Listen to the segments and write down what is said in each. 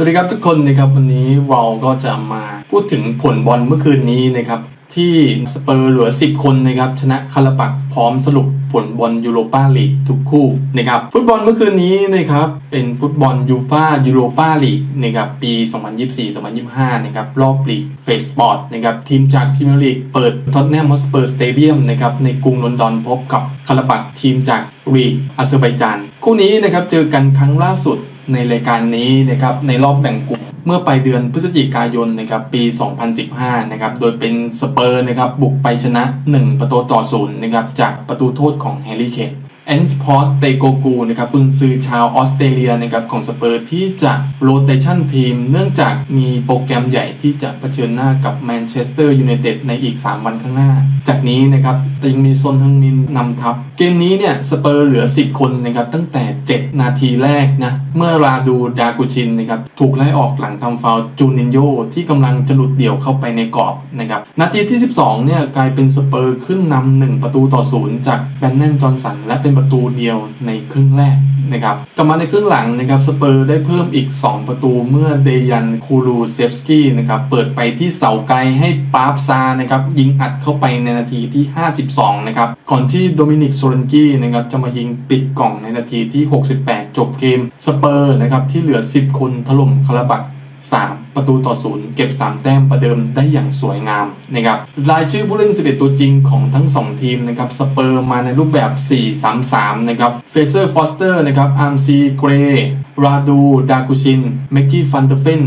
สวัสดีครับทุกคนนะครับวันนี้เราก็จะมาพูดถึงผลบอลเมื่อคืนนี้นะครับที่สเปอร์เหลือ 10 คนนะครับชนะคาราบักพร้อมสรุปผลบอลยูโรปาลีกทุกคู่นะครับฟุตบอลเมื่อคืนนี้นะครับเป็นฟุตบอลยูฟายูโรปาลีกนะครับปี 2024-2025 นะครับรอบลีกเฟสปอร์ตนะครับทีมจากพรีเมียร์ลีกเปิดท็อตแนมฮอสเปอร์สเตเดียมนะครับในกรุงลอนดอนพบกับคาราบักทีมจากลีกอาเซอร์ไบจานคู่นี้นะครับเจอกันครั้งล่าสุด ในรายการนี้นะครับในรอบแบ่งกลุ่มเมื่อปลายเดือนพฤศจิกายนนะครับปี 2015 นะครับโดยเป็นสเปอร์นะครับบุกไปชนะ 1 ประตูต่อศูนย์นะครับจากประตูโทษของแฮร์รี่เคน แอนสปอร์ตเตโกกูนะครับกุนซือชาวออสเตรเลียนะครับของสเปอร์ที่จะโรเตชันทีม เนื่องจากมีโปรแกรมใหญ่ที่จะเผชิญหน้ากับแมนเชสเตอร์ยูไนเต็ดในอีก 3 วันข้างหน้า จากนี้นะครับยังมีซนฮึงมินนำทัพ เกมนี้เนี่ยสเปอร์เหลือ 10 คนนะครับตั้งแต่ 7 นาทีแรกนะเมื่อราดูดากูชินนะครับถูกไล่ออกหลังทำฟาวจูนินโยที่กำลังจะหลุดเดี่ยวเข้าไปในกรอบนะครับนาทีที่ 12เนี่ยกลายเป็นสเปอร์ขึ้นนำหนึ่งประตูต่อศูนย์จากแบนแนนจอห์นสันและเป็นประตูเดียวในครึ่งแรกนะครับกลับมาในครึ่งหลังนะครับสเปอร์ได้เพิ่มอีก 2 ประตูเมื่อเดยันคูรูเซฟสกี้นะครับเปิดไปที่เสาไกลให้ปาร์บซานะครับยิงอัดเข้าไปในนาทีที่ 52 นะครับก่อนที่โดมินิกโซลันกี้นะครับจะมายิงปิดกล่องในนาทีที่ 68 จบเกมสเปอร์นะครับที่เหลือ 10 คนถล่มคาราบัก 3 ประตูต่อศูนย์เก็บ 3 แต้มประเดิมได้อย่างสวยงามนะครับรายชื่อผู้เล่น 11 ตัวจริงของทั้ง 2 ทีมนะครับสเปอร์มาในรูปแบบ 4-3-3 นะครับเฟเซอร์ฟอสเตอร์นะครับอาร์มซีเกรราดูดากุชินเมกกี้ฟันเดเฟน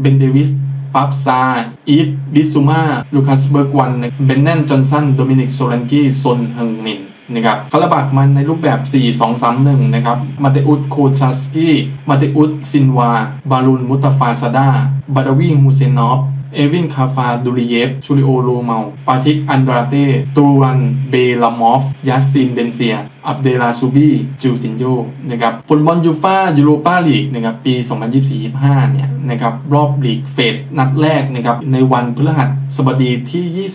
เบนเดวิสปับซา อีฟ บิซูมา ลูคัสเบิร์กวัน เบนแนนจอนสัน โดมินิก โซลันกี้ซนเฮงมิน นะครับคาราบัตมันในรูปแบบ 4-2-3-1 นะครับ มาเตอุสโคชาสกี้ มาเตอุสซินวา บารุนมุตฟาซาดา บาดวีฮูเซนอฟ เอวินคาฟาดูริเยฟชูริโอโรเมาปาชิกอันดราเต้ตูรันเบลามอฟยาซินเบนเซีย อับเดลาซูบีจิวจินโยนะครับผลบอลยูฟายูโรปาลีกนะครับปี 2024-25 เนี่ยนะครับรอบลีกเฟสนัดแรกนะครับในวันพฤหัสบดีที่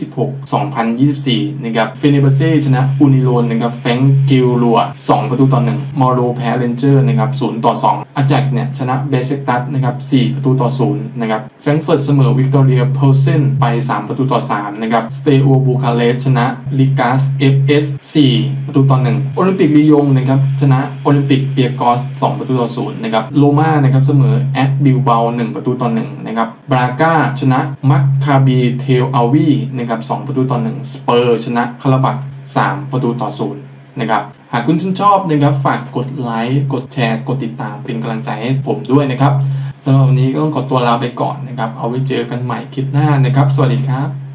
26 2024 นะครับเฟเนเบเซ่ชนะอูนิโลนนะครับแฟงกิลลัว 2 ประตูต่อ 1 มอร์โรแพ้เรนเจอร์นะครับ0ต่อ 2อาจักเนี่ยชนะเบเซกตัสนะครับ4ประตูต่อ 0 นะครับแฟรงเฟิร์ตเสมอวิกตอเรียเพลเซนไป 3 ประตูต่อ 3 นะครับ สเตโอบูคาเรสชนะลิกัส FS 4ประตูต่อ 1 โอลิมปิกลียงนะครับชนะโอลิมปิกเปียกอส 2 ประตูต่อ 0 นะครับ โลมานะครับเสมอแอดบิลเบา 1 ประตูต่อ 1 นะครับ บราก้าชนะมัคคาบีเทลอาวีนะครับ 2 ประตูต่อ 1 สเปอร์ชนะคาราบัก3ประตูต่อ 0 นะครับหากคุณชื่นชอบนะครับฝากกดไลค์กดแชร์กดติดตามเป็นกำลังใจให้ผมด้วยนะครับ สำหรับวันนี้ก็ต้องขอตัวลาไปก่อนนะครับ เอาไว้เจอกันใหม่คลิปหน้านะครับ สวัสดีครับ